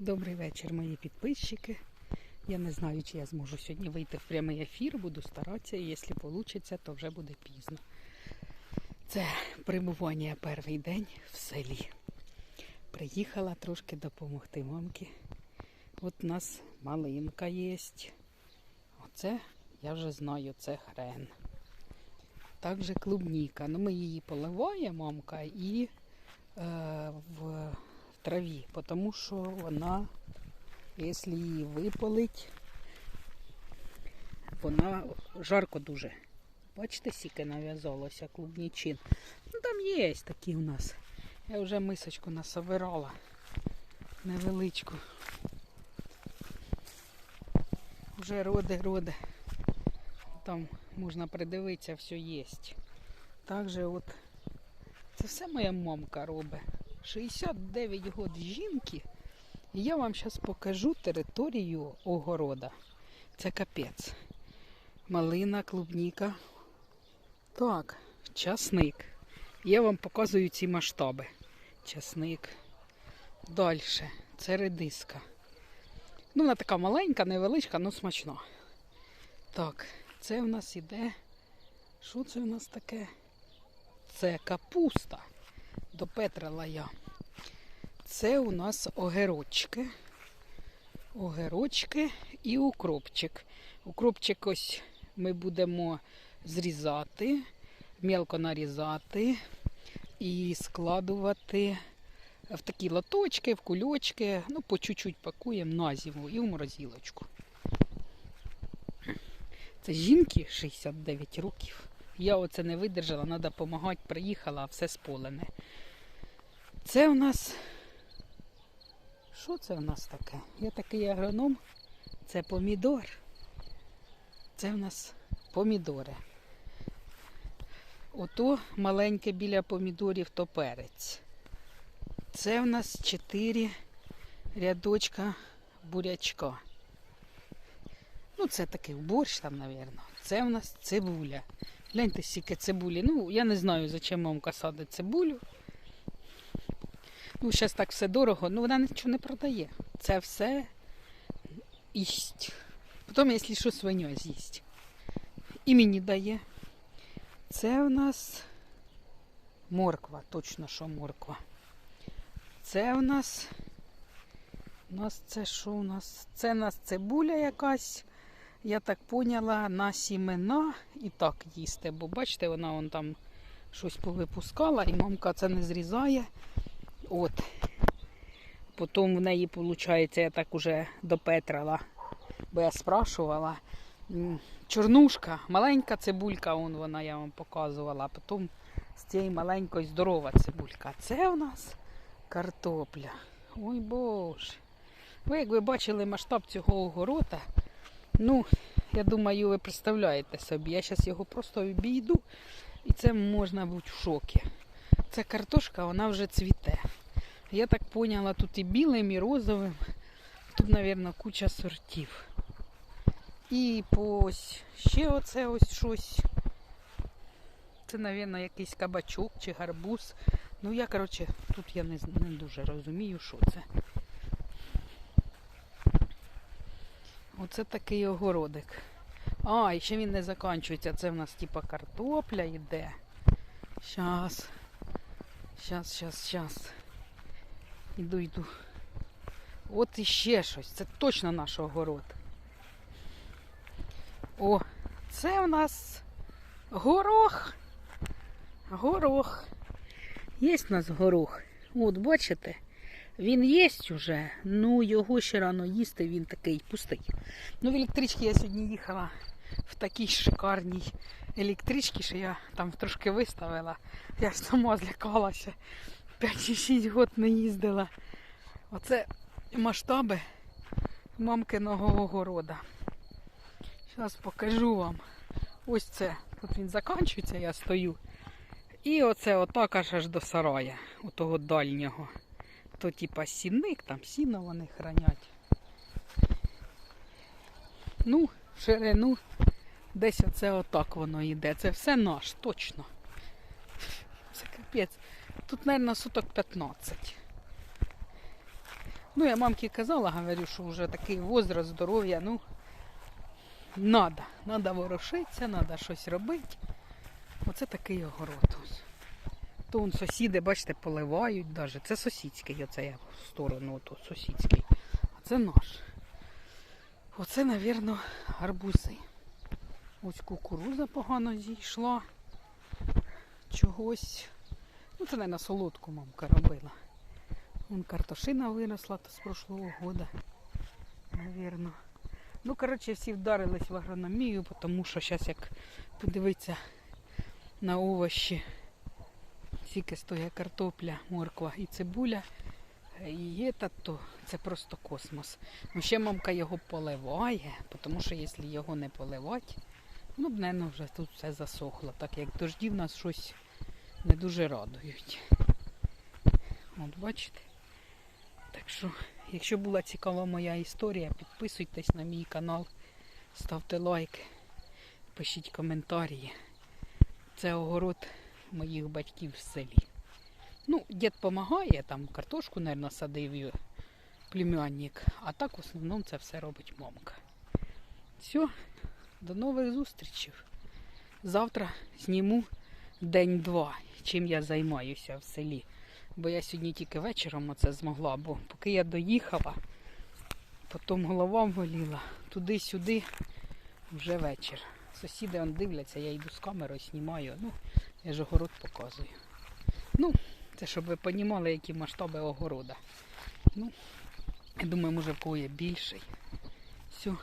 Добрий вечір, мої підписчики. Я не знаю, чи я зможу сьогодні вийти в прямий ефір. Буду старатися, і якщо вийде, то вже буде пізно. Це прибування перший день в селі. Приїхала трошки допомогти мамки. От у нас малинка є. Оце я вже знаю, це хрен. Також клубніка. Ну, ми її поливаємо, мамка, і е, в траві, тому що вона, якщо її випалить, вона жарко дуже. Бачите, скільки нав'язалося клубнічин. Ну там є такі у нас. Я вже мисочку насобирала невеличку. Вже роди, роди. Там можна придивитися, все є. Також от це все моя мамка робить. 69 год жінки. І я вам зараз покажу територію огорода. Це капець. Малина, клубніка. Так, часник. Я вам показую ці масштаби. Часник. Далі. Це редиска. Ну, вона така маленька, невеличка, але смачна. Так, це в нас іде. Що це в нас таке? Це капуста допетрила я. Це у нас огірочки. Огірочки і укропчик. Укропчик ось ми будемо зрізати, мелко нарізати і складувати в такі лоточки, в кульочки. Ну, по чуть-чуть пакуємо на зиму і в морозилочку. Це жінки 69 років. Я оце не видержала, треба допомагати, приїхала, а все сполене. Це у нас. Що це у нас таке? Я такий агроном. Це помідор. Це у нас помідори. Ото маленьке біля помідорів то перець. Це у нас чотири рядочка бурячка. Ну, це такий борщ там, мабуть. Це у нас цибуля. Гляньте, скільки цибулі. Ну, я не знаю, зачем мамка садить цибулю. Ну, зараз так все дорого, ну вона нічого не продає. Це все їсть. Потім, якщо що, свиня з'їсть. І мені дає. Це у нас морква, точно що морква. Це у нас. У нас це що у нас? Це у нас цибуля якась. Я так поняла, на сімена і так їсти. Бо бачите, вона вон там щось повипускала і мамка це не зрізає. От. Потім в неї, виходить, я так уже допетрила, бо я спрашувала. Чорнушка, маленька цибулька, вон вона я вам показувала, потім з цієї маленької здорова цибулька. Це у нас картопля. Ой боже. Ви, як ви бачили масштаб цього огорода, ну, я думаю, ви представляєте собі. Я зараз його просто обійду, і це можна бути в шокі. Ця картошка, вона вже цвіте. Я так поняла, тут і білим, і розовим. Тут, мабуть, куча сортів. І ось ще оце ось щось. Це, мабуть, якийсь кабачок чи гарбуз. Ну, я, коротше, тут я не, не дуже розумію, що це. Оце такий огородик. А, і ще він не закінчується. Це в нас типа картопля йде. Щас. Щас, щас, щас. Іду, йду. От іще щось. Це точно наш огород. О, це у нас горох. Горох. Є в нас горох. От, бачите? Він є уже, ну його ще рано їсти, він такий пустий. Ну, в електричці я сьогодні їхала в такій шикарній електричці, що я там трошки виставила. Я ж сама злякалася. 5-6 років не їздила. Оце масштаби мамкиного огорода. Зараз покажу вам. Ось це. Тут він закінчується, я стою. І оце отак аж аж до сарая, у того дальнього. То типа сінник, там сіно вони хранять. Ну, в ширину десь оце отак воно йде. Це все наш, точно. Це капець. Тут, мабуть, суток 15. Ну, я мамці казала, говорю, що вже такий возраст, здоров'я, ну, надо. Надо ворушитися, надо щось робити. Оце такий огород. ось. То вон сусіди, бачите, поливають даже. Це сусідський, оце я в сторону, ото сусідський. А це наш. Оце, мабуть, гарбузи. Ось кукуруза погано зійшла. Чогось. Ну, це, мабуть, солодку мамка робила. Вон картошина виросла то з прошлого года. Навірно. Ну, коротше, всі вдарились в агрономію, тому що зараз як подивитися на овощі, скільки стоїть картопля, морква і цибуля. І є то це просто космос. Ну ще мамка його поливає, тому що якщо його не поливати, ну б, напевно, вже тут все засохло, так як дожді в нас щось не дуже радують. От бачите. Так що, якщо була цікава моя історія, підписуйтесь на мій канал, ставте лайки, пишіть коментарі. Це огород моїх батьків в селі. Ну, дід допомагає, там картошку, мабуть, садив племянник, а так в основному це все робить мамка. Все, до нових зустрічей. Завтра зніму день-два, чим я займаюся в селі. Бо я сьогодні тільки вечором оце змогла, бо поки я доїхала, потім голова боліла, туди-сюди вже вечір. Сусіди он дивляться, я йду з камерою, знімаю. Ну, я ж огород показую. Ну, це щоб ви розуміли, які масштаби огорода. Ну, я думаю, може в кого є більший. Все,